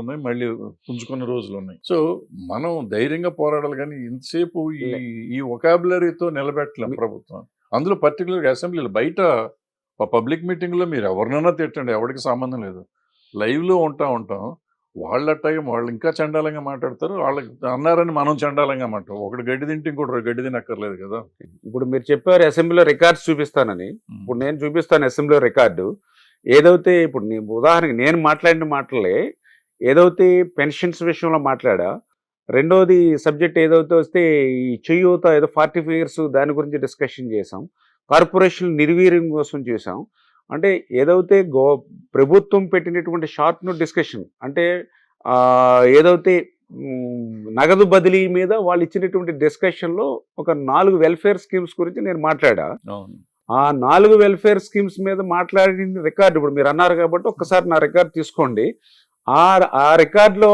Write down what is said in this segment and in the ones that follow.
ఉన్నాయి మళ్ళీ పుంజుకున్న రోజులు ఉన్నాయి సో మనం ధైర్యంగా పోరాడాలి కానీ ఇంతసేపు ఈ ఈ ఒకాబులరీతో నిలబెట్టలేం ప్రభుత్వం. అందులో పర్టికులర్గా అసెంబ్లీలో బయట పబ్లిక్ మీటింగ్లో మీరు ఎవరినైనా తిట్టండి ఎవరికి సంబంధం లేదు. లైవ్లో ఉంటా ఉంటాం. వాళ్ళు అట్టాగే వాళ్ళు ఇంకా చండాలంగా మాట్లాడతారు వాళ్ళకి అన్నారని మనం చండాలంగా మాట్లాడు ఒకటి గడ్డి తింటే ఇంకోటి గడ్డి తినక్కర్లేదు కదా. ఇప్పుడు మీరు చెప్పారు అసెంబ్లీలో రికార్డ్స్ చూపిస్తానని. ఇప్పుడు నేను చూపిస్తాను అసెంబ్లీలో రికార్డు. ఏదైతే ఇప్పుడు నీ ఉదాహరణకి నేను మాట్లాడిన మాటలే ఏదైతే పెన్షన్స్ విషయంలో మాట్లాడా? రెండోది సబ్జెక్ట్ ఏదైతే వస్తే ఈ చేయూత ఏదో ఫార్టీ ఫైవ్ ఇయర్స్ దాని గురించి డిస్కషన్ చేసాం కార్పొరేషన్ నిర్వీర్యం కోసం చేసాం అంటే ఏదైతే గో ప్రభుత్వం పెట్టినటువంటి షార్ట్ నోట్ డిస్కషన్. అంటే ఏదైతే నగదు బదిలీ మీద వాళ్ళు ఇచ్చినటువంటి డిస్కషన్లో ఒక నాలుగు వెల్ఫేర్ స్కీమ్స్ గురించి నేను మాట్లాడా? ఆ నాలుగు వెల్ఫేర్ స్కీమ్స్ మీద మాట్లాడిన రికార్డు ఇప్పుడు మీరు అన్నారు కాబట్టి ఒక్కసారి నా రికార్డు తీసుకోండి. ఆ ఆ రికార్డులో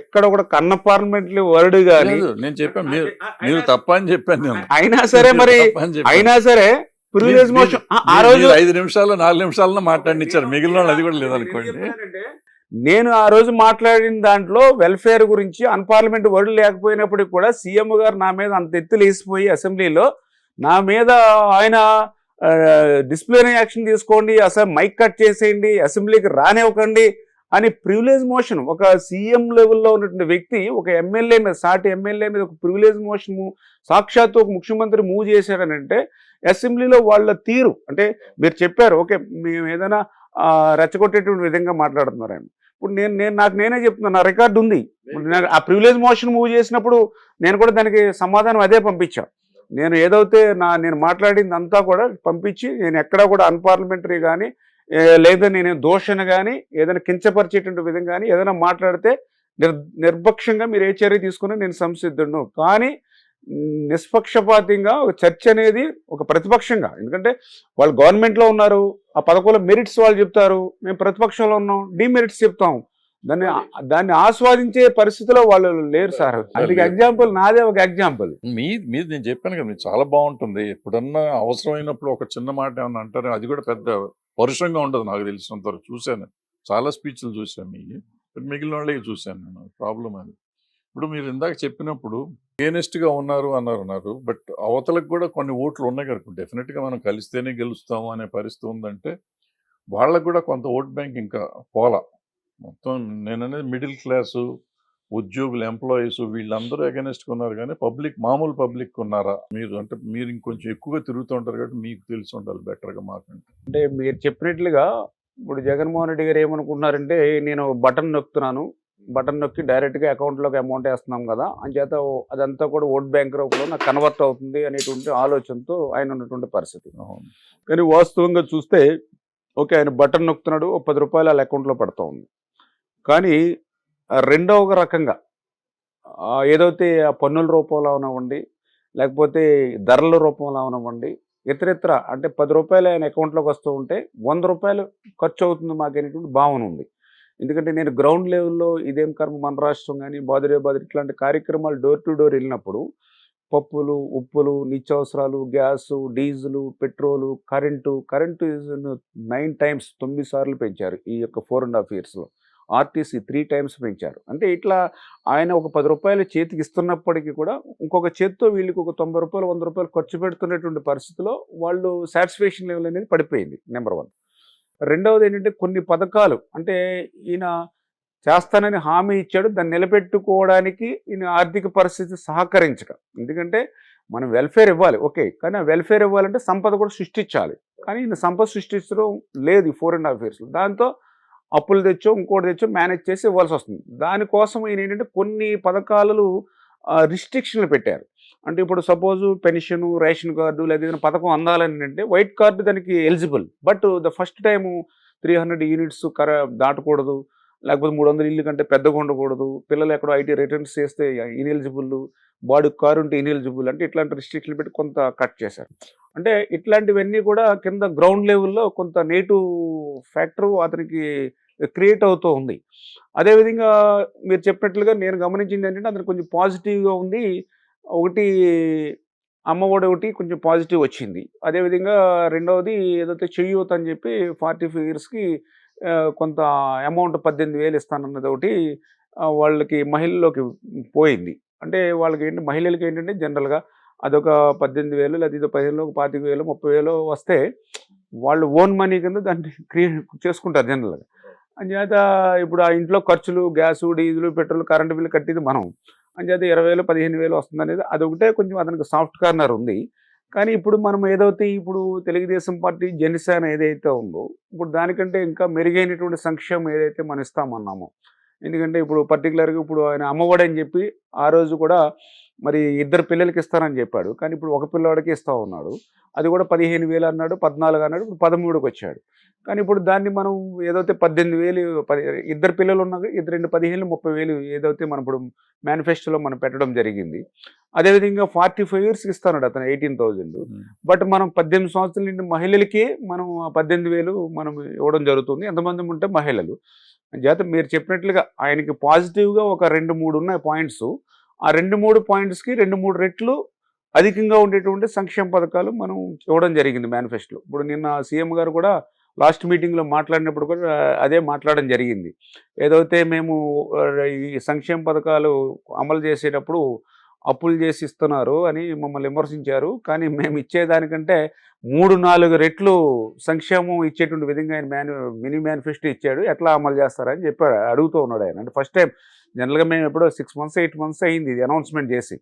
ఎక్కడ కూడా కన్న పార్లమెంట్లీ వర్డ్ కానీ లేదు, నేను చెప్పాను మీరు మీరు తప్ప అని చెప్పాను నేను. అయినా సరే మీరు. అయినా సరే ప్రివిలేజ్ మోషన్ ఆ రోజు ఐదు నిమిషాలు నాలుగు నిమిషాల్లో మాట్లాడినిచ్చారు. మిగిలిన వాళ్ళు అది కూడా లేదనుకోండి. నేను ఆ రోజు మాట్లాడిన దాంట్లో వెల్ఫేర్ గురించి అన్పార్లమెంట్ వర్డ్ లేకపోయినప్పటికి కూడా సీఎం గారు నా మీద అంత ఎత్తులు వేసిపోయి అసెంబ్లీలో నా మీద ఆయన డిస్ప్లేనే యాక్షన్ తీసుకోండి అసలు మైక్ కట్ చేసేయండి అసెంబ్లీకి రానివ్వకండి అని ప్రివిలేజ్ మోషన్ ఒక సీఎం లెవెల్లో ఉన్నటువంటి వ్యక్తి ఒక ఎమ్మెల్యే మీద సాటి ఎమ్మెల్యే మీద ఒక ప్రివిలేజ్ మోషన్ సాక్షాత్తు ఒక ముఖ్యమంత్రి మూవ్ చేశాడని అంటే అసెంబ్లీలో వాళ్ళ తీరు అంటే మీరు చెప్పారు ఓకే మేము ఏదైనా రెచ్చగొట్టేటువంటి విధంగా మాట్లాడుతున్నారు ఆయన. ఇప్పుడు నేను నేను నాకు నేనే చెప్తున్నాను నా రికార్డు ఉంది. ఆ ప్రివిలేజ్ మోషన్ మూవ్ చేసినప్పుడు నేను కూడా దానికి సమాధానం అదే పంపించా. నేను ఏదైతే నా నేను మాట్లాడింది అంతా కూడా పంపించి నేను ఎక్కడా కూడా అన్పార్లమెంటరీ కానీ లేదా నేను దోషణ కానీ ఏదైనా కించపరిచేటువంటి విధంగా కానీ ఏదైనా మాట్లాడితే నిర్ నిర్భక్ష్యంగా మీరు ఏ చర్య తీసుకుని నేను సంసిద్ధుడు కానీ నిష్పక్షపాతంగా ఒక చర్చ అనేది ఒక ప్రతిపక్షంగా. ఎందుకంటే వాళ్ళు గవర్నమెంట్లో ఉన్నారు ఆ పథకంలో మెరిట్స్ వాళ్ళు చెప్తారు మేము ప్రతిపక్షంలో ఉన్నాం డిమెరిట్స్ చెప్తాం. దాన్ని దాన్ని ఆస్వాదించే పరిస్థితిలో వాళ్ళు లేరు సార్. అందుకే ఎగ్జాంపుల్ నాదే ఒక ఎగ్జాంపుల్. మీ మీరు నేను చెప్పాను కదా చాలా బాగుంటుంది. ఎప్పుడన్నా అవసరమైనప్పుడు ఒక చిన్న మాట ఏమన్నా అంటారు? అది కూడా పెద్ద పరుషంగా ఉండదు నాకు తెలిసినంత వరకు చూశాను. చాలా స్పీచ్లు చూశాను మీకు బట్ మిగిలిన వాళ్ళకి చూశాను నేను. ప్రాబ్లం అది. ఇప్పుడు మీరు ఇందాక చెప్పినప్పుడు against గా ఉన్నారు అన్నారు అన్నారు. బట్ అవతలకు కూడా కొన్ని ఓట్లు ఉన్నాయి కనుక డెఫినెట్గా మనం కలిస్తేనే గెలుస్తాము అనే పరిస్థితి ఉందంటే వాళ్ళకు కూడా కొంత ఓట్ బ్యాంక్ ఇంకా పోలా. మొత్తం నేననేది మిడిల్ క్లాసు ఉద్యోగులు ఎంప్లాయీస్ వీళ్ళందరూ అగెనిస్ట్ ఉన్నారు కానీ పబ్లిక్ మామూలు పబ్లిక్ ఉన్నారా? మీరు అంటే మీరు ఇంకొంచెం ఎక్కువగా తిరుగుతూ ఉంటారు కాబట్టి మీకు తెలిసి ఉండాలి బెటర్గా మాకంటే అంటే మీరు చెప్పినట్లుగా ఇప్పుడు జగన్మోహన్ రెడ్డి గారు ఏమనుకుంటున్నారంటే నేను బటన్ నొక్కుతున్నాను. బటన్ నొక్కి డైరెక్ట్గా అకౌంట్లోకి అమౌంట్ వేస్తున్నాం కదా. అంచేత అదంతా కూడా ఓట్ బ్యాంక్ రూపంలో నాకు కన్వర్ట్ అవుతుంది అనేటువంటి ఆలోచనతో ఆయన ఉన్నటువంటి పరిస్థితి. కానీ వాస్తవంగా చూస్తే ఓకే ఆయన బటన్ నొక్కుతున్నాడు పది రూపాయలు వాళ్ళ అకౌంట్లో పడుతూ ఉంది. కానీ రెండో రెండవ రకంగా. ఏదైతే ఆ పన్నుల రూపంలో అవనివ్వండి లేకపోతే ధరల రూపంలో అవనివ్వండి ఇతరితర అంటే పది రూపాయలు ఆయన అకౌంట్లోకి వస్తూ ఉంటే వంద రూపాయలు ఖర్చు అవుతుంది మాకు అనేటువంటి భావన ఉంది. ఎందుకంటే నేను గ్రౌండ్ లెవెల్లో ఇదేం కర్మ మన రాష్ట్రం కానీ బాదురే బాదిరి ఇట్లాంటి కార్యక్రమాలు డోర్ టు డోర్ వెళ్ళినప్పుడు పప్పులు ఉప్పులు నిత్యావసరాలు gas diesel petrol current current nine times తొమ్మిది సార్లు పెంచారు ఈ యొక్క ఫోర్ అండ్ హాఫ్ ఇయర్స్లో. ఆర్టీసీ త్రీ టైమ్స్ పెంచారు. అంటే ఇట్లా ఆయన ఒక పది రూపాయలు చేతికి ఇస్తున్నప్పటికీ కూడా ఇంకొక చేత్తో వీళ్ళకి ఒక తొంభై రూపాయలు వంద రూపాయలు ఖర్చు పెడుతున్నటువంటి పరిస్థితిలో వాళ్ళు సాటిస్ఫాక్షన్ లెవెల్ అనేది పడిపోయింది నెంబర్ వన్ రెండవది ఏంటంటే కొన్ని పథకాలు అంటే ఈయన చేస్తానని హామీ ఇచ్చాడు దాన్ని నిలబెట్టుకోవడానికి ఈయన ఆర్థిక పరిస్థితి సహకరించక. ఎందుకంటే మనం వెల్ఫేర్ ఇవ్వాలి ఓకే కానీ ఆ వెల్ఫేర్ ఇవ్వాలంటే సంపద కూడా సృష్టించాలి. కానీ ఈయన సంపద సృష్టించడం లేదు ఫోర్ అండ్ హాఫ్ ఇయర్స్లో దాంతో అప్పులు తెచ్చో ఇంకోటి తెచ్చో మేనేజ్ చేసి ఇవ్వాల్సి వస్తుంది. దానికోసం ఈయన ఏంటంటే కొన్ని పథకాలు రిస్ట్రిక్షన్లు పెట్టారు. అంటే ఇప్పుడు సపోజ్ పెన్షన్ రేషన్ కార్డు లేదా ఏదైనా పథకం అందాలని అంటే వైట్ కార్డు దానికి eligible but the first time three hundred units కర దాటకూడదు. లేకపోతే మూడు వందల ఇల్లు కంటే పెద్దగా ఉండకూడదు. పిల్లలు ఎక్కడో ఐటీ రిటర్న్స్ చేస్తే ఇనెలిజిబుల్ బాడీ కారు ఉంటే ఇనెలిజిబుల్ అంటే ఇట్లాంటి రిస్ట్రిక్షన్లు పెట్టి కొంత కట్ చేశారు. అంటే ఇట్లాంటివన్నీ కూడా కింద గ్రౌండ్ లెవెల్లో కొంత నేటివ్ ఫ్యాక్టర్ అతనికి క్రియేట్ అవుతూ ఉంది. అదేవిధంగా మీరు చెప్పినట్లుగా నేను గమనించింది ఏంటంటే అతను కొంచెం పాజిటివ్గా ఉంది. ఒకటి అమ్మఒడి ఒకటి కొంచెం పాజిటివ్ వచ్చింది. అదేవిధంగా రెండవది ఏదైతే చెయ్యూత్ అని చెప్పి ఫార్టీ ఫైవ్ ఇయర్స్కి కొంత అమౌంట్ పద్దెనిమిది వేలు ఇస్తానన్నది ఒకటి వాళ్ళకి మహిళల్లోకి పోయింది. అంటే వాళ్ళకి ఏంటి మహిళలకి ఏంటంటే జనరల్గా అదొక పద్దెనిమిది వేలు లేదా ఇదో పదిహేను పాతిక వేలు ముప్పై వేలు వస్తే వాళ్ళు ఓన్ మనీ కింద దాన్ని క్రియేట్ చేసుకుంటారు జనరల్గా. అంచేత ఇప్పుడు ఆ ఇంట్లో ఖర్చులు gas diesel petrol current bill కట్టేది మనం. అంచేత ఇరవై వేలు పదిహేను వేలు వస్తుంది అనేది అదొకటే కొంచెం అతనికి సాఫ్ట్ కార్నర్ ఉంది. కానీ ఇప్పుడు మనం ఏదైతే ఇప్పుడు తెలుగుదేశం పార్టీ జనసేన ఏదైతే ఉందో ఇప్పుడు దానికంటే ఇంకా మెరుగైనటువంటి సంక్షేమం ఏదైతే మనం ఇస్తామన్నామో. ఎందుకంటే ఇప్పుడు పర్టికులర్గా ఇప్పుడు ఆయన అమ్మఒడి అని చెప్పి ఆ రోజు కూడా మరి ఇద్దరు పిల్లలకి ఇస్తానని చెప్పాడు. కానీ ఇప్పుడు ఒక పిల్లవాడికి ఇస్తా ఉన్నాడు. అది కూడా పదిహేను వేలు అన్నాడు పద్నాలుగు అన్నాడు ఇప్పుడు పదమూడుకి వచ్చాడు. కానీ ఇప్పుడు దాన్ని మనం ఏదైతే పద్దెనిమిది వేలు పది ఇద్దరు పిల్లలు ఉన్నా ఇద్దరు రెండు పదిహేను ముప్పై వేలు ఏదైతే మనం ఇప్పుడు మేనిఫెస్టోలో మనం పెట్టడం జరిగింది. అదేవిధంగా ఫార్టీ ఫైవ్ ఇయర్స్కి ఇస్తాడు అతను ఎయిటీన్ థౌజండ్ బట్ మనం పద్దెనిమిది సంవత్సరాల నుండి మహిళలకి మనం ఆ పద్దెనిమిది వేలు మనం ఇవ్వడం జరుగుతుంది. ఎంతమంది ఉంటే మహిళలు. చేత మీరు చెప్పినట్లుగా ఆయనకి పాజిటివ్గా ఒక రెండు మూడు ఉన్నాయి పాయింట్స్ ఆ రెండు మూడు పాయింట్స్కి రెండు మూడు రెట్లు అధికంగా ఉండేటువంటి సంక్షేమ పథకాలు మనం ఇవ్వడం జరిగింది మేనిఫెస్టోలో ఇప్పుడు నిన్న సీఎం గారు కూడా లాస్ట్ మీటింగ్లో మాట్లాడినప్పుడు కూడా అదే మాట్లాడడం జరిగింది. ఏదైతే మేము ఈ సంక్షేమ పథకాలు అమలు చేసేటప్పుడు అప్పులు చేసి ఇస్తున్నారు అని మమ్మల్ని విమర్శించారు. కానీ మేము ఇచ్చేదానికంటే మూడు నాలుగు రెట్లు సంక్షేమం ఇచ్చేటువంటి విధంగా ఆయన మేను మినీ మేనిఫెస్టో ఇచ్చాడు. ఎట్లా అమలు చేస్తారని చెప్పాడు అడుగుతూ ఉన్నాడు ఆయన. అంటే ఫస్ట్ టైం జనరల్గా మేము ఎప్పుడో సిక్స్ మంత్స్ ఎయిట్ మంత్స్ అయింది ఇది అనౌన్స్మెంట్ చేసి.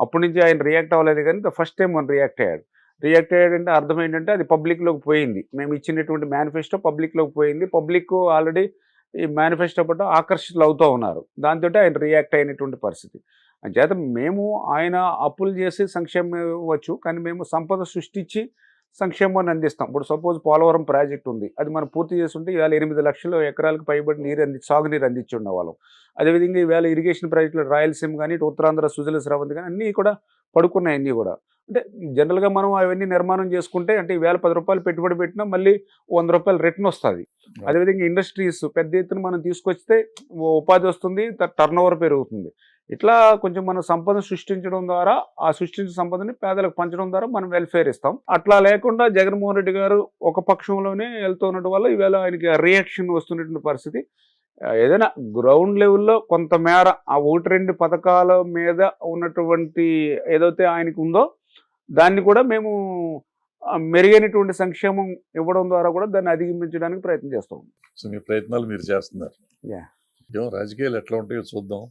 అప్పటి నుంచి ఆయన రియాక్ట్ అవ్వలేదు కానీ ఫస్ట్ టైం మనం రియాక్ట్ అయ్యాడు. రియాక్ట్ అయ్యాడంటే అర్థం ఏంటంటే అది పబ్లిక్లోకి పోయింది. మేము ఇచ్చినటువంటి మేనిఫెస్టో పబ్లిక్లోకి పోయింది. పబ్లిక్ ఆల్రెడీ ఈ మేనిఫెస్టో పట్ల ఆకర్షితులు అవుతూ ఉన్నారు. దాంతో ఆయన రియాక్ట్ అయినటువంటి పరిస్థితి. అంచేత మేము ఆయన అప్పులు చేసి సంక్షేమం ఇవ్వచ్చు కానీ మేము సంపద సృష్టించి సంక్షేమాన్ని అందిస్తాం. ఇప్పుడు సపోజ్ పోలవరం ప్రాజెక్ట్ ఉంది. అది మనం పూర్తి చేస్తుంటే ఇవాళ ఎనిమిది లక్షల ఎకరాలకు పైబడి నీరు అంది సాగునీరు అందించి ఉండేవాళ్ళం. అదేవిధంగా ఈవేళ ఇరిగేషన్ ప్రాజెక్టులు రాయలసీమ కానీ ఇటు ఉత్తరాంధ్ర సుజల స్రవంతి కానీ అన్నీ కూడా పడుకున్నాయి అన్నీ కూడా. అంటే జనరల్గా మనం అవన్నీ నిర్మాణం చేసుకుంటే అంటే ఈవేళ పది రూపాయలు పెట్టుబడి పెట్టినా మళ్ళీ వంద రూపాయలు రిటర్న్ వస్తుంది. అదేవిధంగా ఇండస్ట్రీస్ పెద్ద ఎత్తున మనం తీసుకొస్తే ఉపాధి వస్తుంది టర్న్ ఓవర్ పెరుగుతుంది. ఇట్లా కొంచెం మనం సంపద సృష్టించడం ద్వారా ఆ సృష్టించిన సంపదని పేదలకు పంచడం ద్వారా మనం వెల్ఫేర్ ఇస్తాం. అట్లా లేకుండా జగన్మోహన్ రెడ్డి గారు ఒక పక్షంలోనే వెళ్తున్నట్టు వల్ల ఈవేళ ఆయనకి రియాక్షన్ వస్తున్నటువంటి పరిస్థితి. ఏదైనా గ్రౌండ్ లెవెల్లో కొంతమేర ఆ ఒకటి రెండు పథకాల మీద ఉన్నటువంటి ఏదైతే ఆయనకు ఉందో దాన్ని కూడా మేము మెరుగైనటువంటి సంక్షేమం ఇవ్వడం ద్వారా కూడా దాన్ని అధిగమించడానికి ప్రయత్నం చేస్తాం సో మీ ప్రయత్నాలు మీరు చేస్తున్నారు. రాజకీయాలు ఎట్లా ఉంటాయో చూద్దాం.